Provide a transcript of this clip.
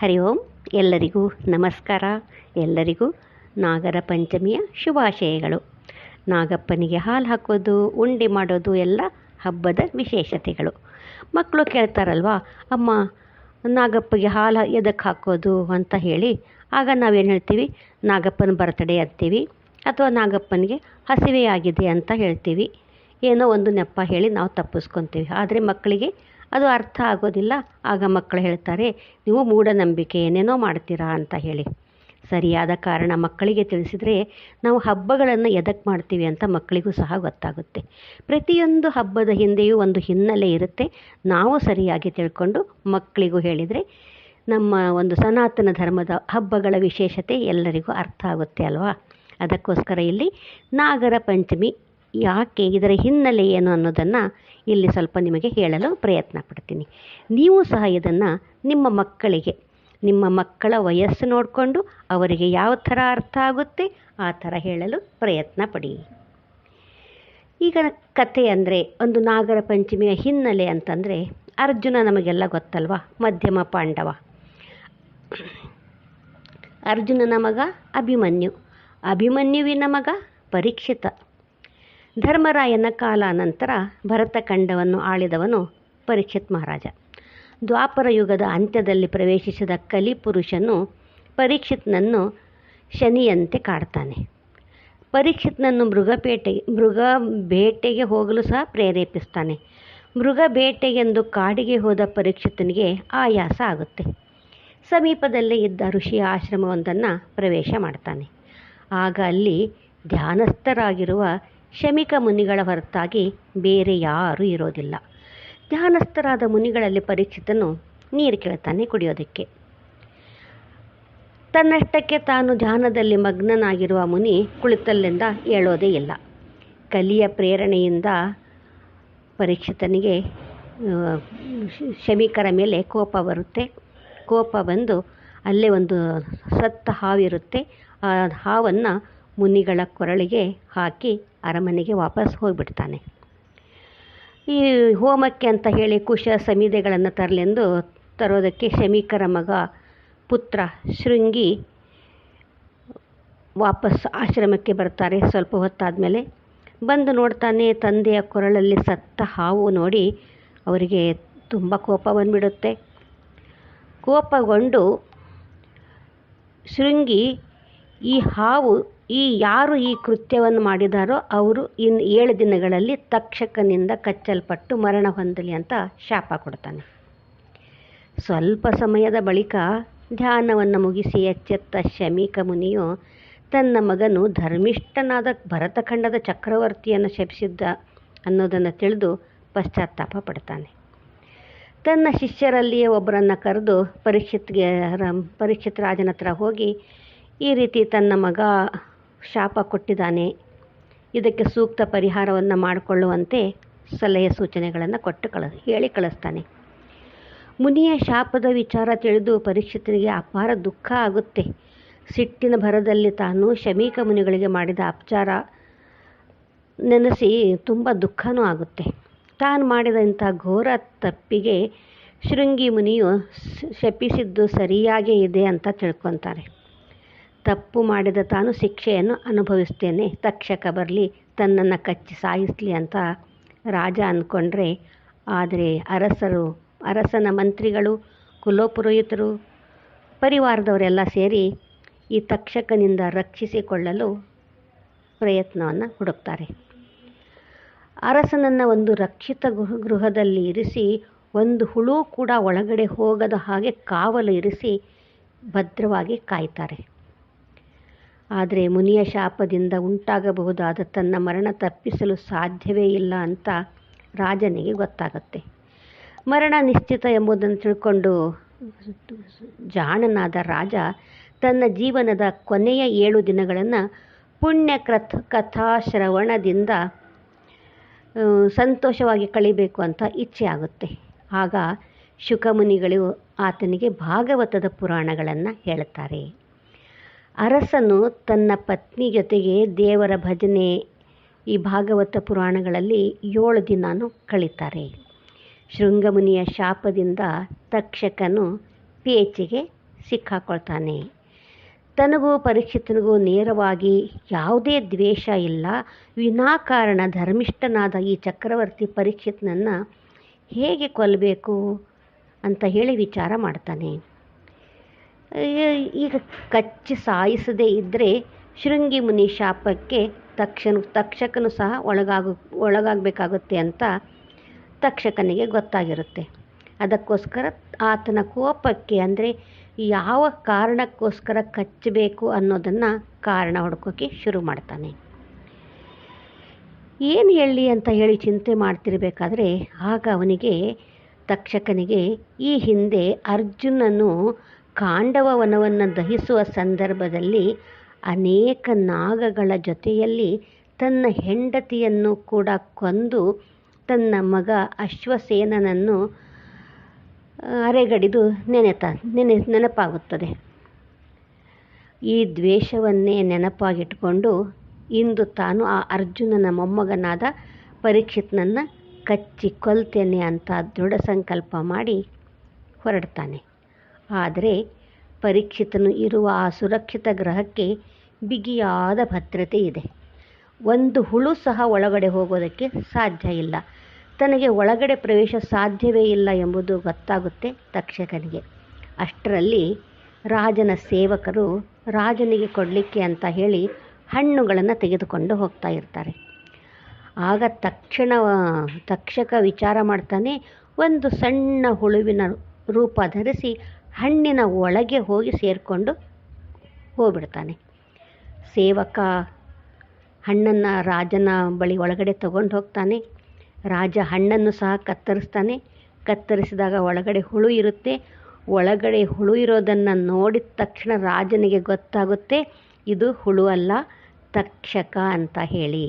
ಹರಿ ಓಂ. ಎಲ್ಲರಿಗೂ ನಮಸ್ಕಾರ. ಎಲ್ಲರಿಗೂ ನಾಗರ ಪಂಚಮಿಯ ಶುಭಾಶಯಗಳು. ನಾಗಪ್ಪನಿಗೆ ಹಾಲು ಹಾಕೋದು, ಉಂಡೆ ಮಾಡೋದು ಎಲ್ಲ ಹಬ್ಬದ ವಿಶೇಷತೆಗಳು. ಮಕ್ಕಳು ಕೇಳ್ತಾರಲ್ವಾ, ಅಮ್ಮ, ನಾಗಪ್ಪಗೆ ಹಾಲು ಎದಕ್ಕೆ ಹಾಕೋದು? ಅಂತ ಹೇಳಿ, ಆಗ ನಾವೇನು ಹೇಳ್ತೀವಿ? ನಾಗಪ್ಪನ ಬರ್ತಡೇ ಅಂತೀವಿ ಅಥವಾ ನಾಗಪ್ಪನಿಗೆ ಹಸಿವೆ ಆಗಿದೆ ಅಂತ ಹೇಳ್ತೀವಿ? ಏನೋ ಒಂದು ನೆಪ ಹೇಳಿ ನಾವು ತಪ್ಪಿಸ್ಕೊತೀವಿ. ಆದರೆ ಮಕ್ಕಳಿಗೆ ಅದು ಅರ್ಥ ಆಗೋದಿಲ್ಲ. ಆಗ ಮಕ್ಕಳು ಹೇಳ್ತಾರೆ, ನೀವು ಮೂಢನಂಬಿಕೆ ಏನೇನೋ ಮಾಡ್ತೀರಾ ಅಂತ ಹೇಳಿ. ಸರಿಯಾದ ಕಾರಣ ಮಕ್ಕಳಿಗೆ ತಿಳಿಸಿದರೆ ನಾವು ಹಬ್ಬಗಳನ್ನು ಎದಕ್ಕೆ ಮಾಡ್ತೀವಿ ಅಂತ ಮಕ್ಕಳಿಗೂ ಸಹ ಗೊತ್ತಾಗುತ್ತೆ. ಪ್ರತಿಯೊಂದು ಹಬ್ಬದ ಹಿಂದೆಯೂ ಒಂದು ಹಿನ್ನೆಲೆ ಇರುತ್ತೆ. ನಾವು ಸರಿಯಾಗಿ ತಿಳ್ಕೊಂಡು ಮಕ್ಕಳಿಗೂ ಹೇಳಿದರೆ ನಮ್ಮ ಒಂದು ಸನಾತನ ಧರ್ಮದ ಹಬ್ಬಗಳ ವಿಶೇಷತೆ ಎಲ್ಲರಿಗೂ ಅರ್ಥ ಆಗುತ್ತೆ ಅಲ್ವಾ? ಅದಕ್ಕೋಸ್ಕರ ಇಲ್ಲಿ ನಾಗರ ಪಂಚಮಿ ಯಾಕೆ ಇದರ ಹಿನ್ನೆಲೆ ಏನು ಅನ್ನೋದನ್ನು ಇಲ್ಲಿ ಸ್ವಲ್ಪ ನಿಮಗೆ ಹೇಳಲು ಪ್ರಯತ್ನ ಪಡ್ತೀನಿ. ನೀವು ಸಹ ಇದನ್ನು ನಿಮ್ಮ ಮಕ್ಕಳಿಗೆ, ನಿಮ್ಮ ಮಕ್ಕಳ ವಯಸ್ಸು ನೋಡಿಕೊಂಡು ಅವರಿಗೆ ಯಾವ ಥರ ಅರ್ಥ ಆಗುತ್ತೆ ಆ ಥರ ಹೇಳಲು ಪ್ರಯತ್ನ ಪಡಿ. ಈಗ ಕಥೆ ಅಂದರೆ ಒಂದು ನಾಗರ ಪಂಚಮಿಯ ಹಿನ್ನೆಲೆ ಅಂತಂದರೆ ಅರ್ಜುನ ನಮಗೆಲ್ಲ ಗೊತ್ತಲ್ವ? ಮಧ್ಯಮ ಪಾಂಡವ. ಅರ್ಜುನನ ಮಗ ಅಭಿಮನ್ಯು. ಅಭಿಮನ್ಯುವಿನ ಮಗ ಪರೀಕ್ಷಿತ. ಧರ್ಮರಾಯನ ಕಾಲಾನಂತರ ಭರತಖಂಡವನ್ನು ಆಳಿದವನು ಪರೀಕ್ಷಿತ್ ಮಹಾರಾಜ. ದ್ವಾಪರ ಯುಗದ ಅಂತ್ಯದಲ್ಲಿ ಪ್ರವೇಶಿಸಿದ ಕಲಿ ಪುರುಷನು ಪರೀಕ್ಷಿತ್ನನ್ನು ಶನಿಯಂತೆ ಕಾಡ್ತಾನೆ. ಪರೀಕ್ಷಿತ್ನನ್ನು ಮೃಗಪೇಟೆ ಮೃಗ ಬೇಟೆಗೆ ಹೋಗಲು ಸಹ ಪ್ರೇರೇಪಿಸ್ತಾನೆ. ಮೃಗ ಬೇಟೆಗೆಂದು ಕಾಡಿಗೆ ಹೋದ ಪರೀಕ್ಷಿತನಿಗೆ ಆಯಾಸ ಆಗುತ್ತೆ. ಸಮೀಪದಲ್ಲೇ ಇದ್ದ ಋಷಿಯ ಆಶ್ರಮವೊಂದನ್ನು ಪ್ರವೇಶ ಮಾಡ್ತಾನೆ. ಆಗ ಅಲ್ಲಿ ಧ್ಯಾನಸ್ಥರಾಗಿರುವ ಶಮಿಕ ಮುನಿಗಳ ಹೊರತಾಗಿ ಬೇರೆ ಯಾರೂ ಇರೋದಿಲ್ಲ. ಧ್ಯಾನಸ್ಥರಾದ ಮುನಿಗಳಲ್ಲಿ ಪರೀಕ್ಷಿತನು ನೀರು ಕೇಳ್ತಾನೆ ಕುಡಿಯೋದಕ್ಕೆ. ತನ್ನಷ್ಟಕ್ಕೆ ತಾನು ಧ್ಯಾನದಲ್ಲಿ ಮಗ್ನನಾಗಿರುವ ಮುನಿ ಕುಳಿತಲ್ಲಿಂದ ಹೇಳೋದೇ ಇಲ್ಲ. ಕಲಿಯ ಪ್ರೇರಣೆಯಿಂದ ಪರೀಕ್ಷಿತನಿಗೆ ಶಮಿಕರ ಮೇಲೆ ಕೋಪ ಬರುತ್ತೆ. ಕೋಪ ಬಂದು ಅಲ್ಲೇ ಒಂದು ಸತ್ತ ಹಾವಿರುತ್ತೆ. ಆ ಹಾವನ್ನು ಮುನಿಗಳ ಕೊರಳಿಗೆ ಹಾಕಿ ಅರಮನೆಗೆ ವಾಪಸ್ ಹೋಗಿಬಿಡ್ತಾನೆ. ಈ ಹೋಮಕ್ಕೆ ಅಂತ ಹೇಳಿ ಕುಶ ಸಮಿದೆಗಳನ್ನು ತರಲೆಂದು ತರೋದಕ್ಕೆ ಶಮೀಕರ ಮಗ ಪುತ್ರ ಶೃಂಗಿ ವಾಪಸ್ ಆಶ್ರಮಕ್ಕೆ ಬರ್ತಾರೆ. ಸ್ವಲ್ಪ ಹೊತ್ತಾದಮೇಲೆ ಬಂದು ನೋಡ್ತಾನೆ, ತಂದೆಯ ಕೊರಳಲ್ಲಿ ಸತ್ತ ಹಾವು ನೋಡಿ ಅವರಿಗೆ ತುಂಬ ಕೋಪ ಬಂದುಬಿಡುತ್ತೆ. ಕೋಪಗೊಂಡು ಶೃಂಗಿ ಈ ಹಾವು ಈ ಯಾರು ಈ ಕೃತ್ಯವನ್ನು ಮಾಡಿದಾರೋ ಅವರು ಇನ್ನು ಏಳು ದಿನಗಳಲ್ಲಿ ತಕ್ಷಕನಿಂದ ಕಚ್ಚಲ್ಪಟ್ಟು ಮರಣ ಹೊಂದಲಿ ಅಂತ ಶಾಪ ಕೊಡ್ತಾನೆ. ಸ್ವಲ್ಪ ಸಮಯದ ಬಳಿಕ ಧ್ಯಾನವನ್ನು ಮುಗಿಸಿ ಎಚ್ಚೆತ್ತ ಶಮೀಕ ಮುನಿಯು ತನ್ನ ಮಗನು ಧರ್ಮಿಷ್ಠನಾದ ಭರತಖಂಡದ ಚಕ್ರವರ್ತಿಯನ್ನು ಶಪಿಸಿದ್ದ ಅನ್ನೋದನ್ನು ತಿಳಿದು ಪಶ್ಚಾತ್ತಾಪ ಪಡ್ತಾನೆ. ತನ್ನ ಶಿಷ್ಯರಲ್ಲಿಯೇ ಒಬ್ಬರನ್ನು ಕರೆದು ಪರೀಕ್ಷಿತ್ಗೆ ಪರೀಕ್ಷಿತ್ ರಾಜನ ಹತ್ರ ಹೋಗಿ ಈ ರೀತಿ ತನ್ನ ಮಗ ಶಾಪ ಕೊಟ್ಟಿದ್ದಾನೆ. ಇದಕ್ಕೆ ಸೂಕ್ತ ಪರಿಹಾರವನ್ನು ಮಾಡಿಕೊಳ್ಳುವಂತೆ ಸಲಹೆ ಸೂಚನೆಗಳನ್ನು ಕೊಟ್ಟು ಕಳ, ಹೇಳಿ ಕಳಿಸ್ತಾನೆ. ಮುನಿಯ ಶಾಪದ ವಿಚಾರ ತಿಳಿದು ಪರೀಕ್ಷಿತನಿಗೆ ಅಪಾರ ದುಃಖ ಆಗುತ್ತೆ. ಸಿಟ್ಟಿನ ಭರದಲ್ಲಿ ತಾನು ಶಮೀಕ ಮುನಿಗಳಿಗೆ ಮಾಡಿದ ಅಪಚಾರ ನೆನೆಸಿ ತುಂಬ ದುಃಖನೂ ಆಗುತ್ತೆ. ತಾನು ಮಾಡಿದ ಇಂಥ ಘೋರ ತಪ್ಪಿಗೆ ಶೃಂಗಿ ಮುನಿಯು ಶಪಿಸಿದ್ದು ಸರಿಯಾಗೇ ಇದೆ ಅಂತ ತಿಳ್ಕೊತಾರೆ. ತಪ್ಪು ಮಾಡಿದ ತಾನು ಶಿಕ್ಷೆಯನ್ನು ಅನುಭವಿಸ್ತೇನೆ. ತಕ್ಷಕ ಬರಲಿ, ತನ್ನನ್ನು ಕಚ್ಚಿ ಸಾಯಿಸಲಿ ಅಂತ ರಾಜ ಅಂದ್ಕೊಂಡ್ರೆ ಆದರೆ ಅರಸರು, ಅರಸನ ಮಂತ್ರಿಗಳು, ಕುಲೋಪುರೋಹಿತರು, ಪರಿವಾರದವರೆಲ್ಲ ಸೇರಿ ಈ ತಕ್ಷಕನಿಂದ ರಕ್ಷಿಸಿಕೊಳ್ಳಲು ಪ್ರಯತ್ನವನ್ನು ಹುಡುಕ್ತಾರೆ. ಅರಸನನ್ನು ಒಂದು ರಕ್ಷಿತ ಗೃಹದಲ್ಲಿ ಇರಿಸಿ, ಒಂದು ಹುಳು ಕೂಡ ಒಳಗಡೆ ಹೋಗದ ಹಾಗೆ ಕಾವಲು ಇರಿಸಿ ಭದ್ರವಾಗಿ ಕಾಯ್ತಾರೆ. ಆದರೆ ಮುನಿಯ ಶಾಪದಿಂದ ಉಂಟಾಗಬಹುದಾದ ತನ್ನ ಮರಣ ತಪ್ಪಿಸಲು ಸಾಧ್ಯವೇ ಇಲ್ಲ ಅಂತ ರಾಜನಿಗೆ ಗೊತ್ತಾಗುತ್ತೆ. ಮರಣ ನಿಶ್ಚಿತ ಎಂಬುದನ್ನು ತಿಳ್ಕೊಂಡು ಜಾಣನಾದ ರಾಜ ತನ್ನ ಜೀವನದ ಕೊನೆಯ ಏಳು ದಿನಗಳನ್ನು ಪುಣ್ಯ ಕಥಾ ಕಥಾಶ್ರವಣದಿಂದ ಸಂತೋಷವಾಗಿ ಕಳಿಬೇಕು ಅಂತ ಇಚ್ಛೆ ಆಗುತ್ತೆ. ಆಗ ಶುಕಮುನಿಗಳು ಆತನಿಗೆ ಭಾಗವತದ ಪುರಾಣಗಳನ್ನು ಹೇಳುತ್ತಾರೆ. ಅರಸನು ತನ್ನ ಪತ್ನಿ ಜೊತೆಗೆ ದೇವರ ಭಜನೆ ಈ ಭಾಗವತ ಪುರಾಣಗಳಲ್ಲಿ ಏಳು ದಿನಾನು ಕಳೀತಾರೆ. ಶೃಂಗಮುನಿಯ ಶಾಪದಿಂದ ತಕ್ಷಕನು ಪೇಚಿಗೆ ಸಿಕ್ಕಾಕೊಳ್ತಾನೆ. ತನಗೂ ಪರೀಕ್ಷಿತನಿಗೂ ನೇರವಾಗಿ ಯಾವುದೇ ದ್ವೇಷ ಇಲ್ಲ. ವಿನಾಕಾರಣ ಧರ್ಮಿಷ್ಠನಾದ ಈ ಚಕ್ರವರ್ತಿ ಪರೀಕ್ಷಿತನನ್ನು ಹೇಗೆ ಕೊಲ್ಲಬೇಕು ಅಂತ ಹೇಳಿ ವಿಚಾರ ಮಾಡ್ತಾನೆ. ಈಗ ಕಚ್ಚಿ ಸಾಯಿಸದೇ ಇದ್ದರೆ ಶೃಂಗಿ ಮುನಿ ಶಾಪಕ್ಕೆ ತಕ್ಷಣ ತಕ್ಷಕನು ಸಹ ಒಳಗಾಗ, ಒಳಗಾಗಬೇಕಾಗುತ್ತೆ ಅಂತ ತಕ್ಷಕನಿಗೆ ಗೊತ್ತಾಗಿರುತ್ತೆ. ಅದಕ್ಕೋಸ್ಕರ ಆತನ ಕೋಪಕ್ಕೆ ಅಂದರೆ ಯಾವ ಕಾರಣಕ್ಕೋಸ್ಕರ ಕಚ್ಚಬೇಕು ಅನ್ನೋದನ್ನು ಕಾರಣ ಹುಡ್ಕೋಕ್ಕೆ ಶುರು ಮಾಡ್ತಾನೆ. ಏನು ಹೇಳಿ ಅಂತ ಹೇಳಿ ಚಿಂತೆ ಮಾಡ್ತಿರಬೇಕಾದ್ರೆ ಆಗ ಅವನಿಗೆ ತಕ್ಷಕನಿಗೆ ಈ ಹಿಂದೆ ಅರ್ಜುನನು ಕಾಂಡವ ವನವನ್ನು ದಹಿಸುವ ಸಂದರ್ಭದಲ್ಲಿ ಅನೇಕ ನಾಗಗಳ ಜೊತೆಯಲ್ಲಿ ತನ್ನ ಹೆಂಡತಿಯನ್ನು ಕೂಡ ಕೊಂದು ತನ್ನ ಮಗ ಅಶ್ವಸೇನನನ್ನು ಅರೆಗಡಿದು ನೆನೆತ, ನೆನೆ, ನೆನಪಾಗುತ್ತದೆ. ಈ ದ್ವೇಷವನ್ನೇ ನೆನಪಾಗಿಟ್ಟುಕೊಂಡು ಇಂದು ತಾನು ಆ ಅರ್ಜುನನ ಮೊಮ್ಮಗನಾದ ಪರೀಕ್ಷಿತ್ನನ್ನು ಕಚ್ಚಿ ಕೊಲ್ತೇನೆ ಅಂತ ದೃಢ ಸಂಕಲ್ಪ ಮಾಡಿ ಹೊರಡ್ತಾನೆ. ಆದರೆ ಪರೀಕ್ಷಿತನು ಇರುವ ಆ ಸುರಕ್ಷಿತ ಗ್ರಹಕ್ಕೆ ಬಿಗಿಯಾದ ಭದ್ರತೆ ಇದೆ. ಒಂದು ಹುಳು ಸಹ ಒಳಗಡೆ ಹೋಗೋದಕ್ಕೆ ಸಾಧ್ಯ ಇಲ್ಲ. ತನಗೆ ಒಳಗಡೆ ಪ್ರವೇಶ ಸಾಧ್ಯವೇ ಇಲ್ಲ ಎಂಬುದು ಗೊತ್ತಾಗುತ್ತೆ ತಕ್ಷಕನಿಗೆ. ಅಷ್ಟರಲ್ಲಿ ರಾಜನ ಸೇವಕರು ರಾಜನಿಗೆ ಕೊಡಲಿಕ್ಕೆ ಅಂತ ಹೇಳಿ ಹಣ್ಣುಗಳನ್ನು ತೆಗೆದುಕೊಂಡು ಹೋಗ್ತಾ ಇರ್ತಾರೆ. ಆಗ ತಕ್ಷಣ ತಕ್ಷಕ ವಿಚಾರ ಮಾಡ್ತಾನೆ, ಒಂದು ಸಣ್ಣ ಹುಳುವಿನ ರೂಪ ಧರಿಸಿ ಹಣ್ಣಿನ ಒಳಗೆ ಹೋಗಿ ಸೇರಿಕೊಂಡು ಹೋಗ್ಬಿಡ್ತಾನೆ. ಸೇವಕ ಹಣ್ಣನ್ನು ರಾಜನ ಬಳಿ ಒಳಗಡೆ ತಗೊಂಡು ಹೋಗ್ತಾನೆ. ರಾಜ ಹಣ್ಣನ್ನು ಸಹ ಕತ್ತರಿಸ್ತಾನೆ. ಕತ್ತರಿಸಿದಾಗ ಒಳಗಡೆ ಹುಳು ಇರುತ್ತೆ. ಒಳಗಡೆ ಹುಳು ಇರೋದನ್ನು ನೋಡಿದ ತಕ್ಷಣ ರಾಜನಿಗೆ ಗೊತ್ತಾಗುತ್ತೆ, ಇದು ಹುಳು ಅಲ್ಲ, ತಕ್ಷಕ ಅಂತ ಹೇಳಿ.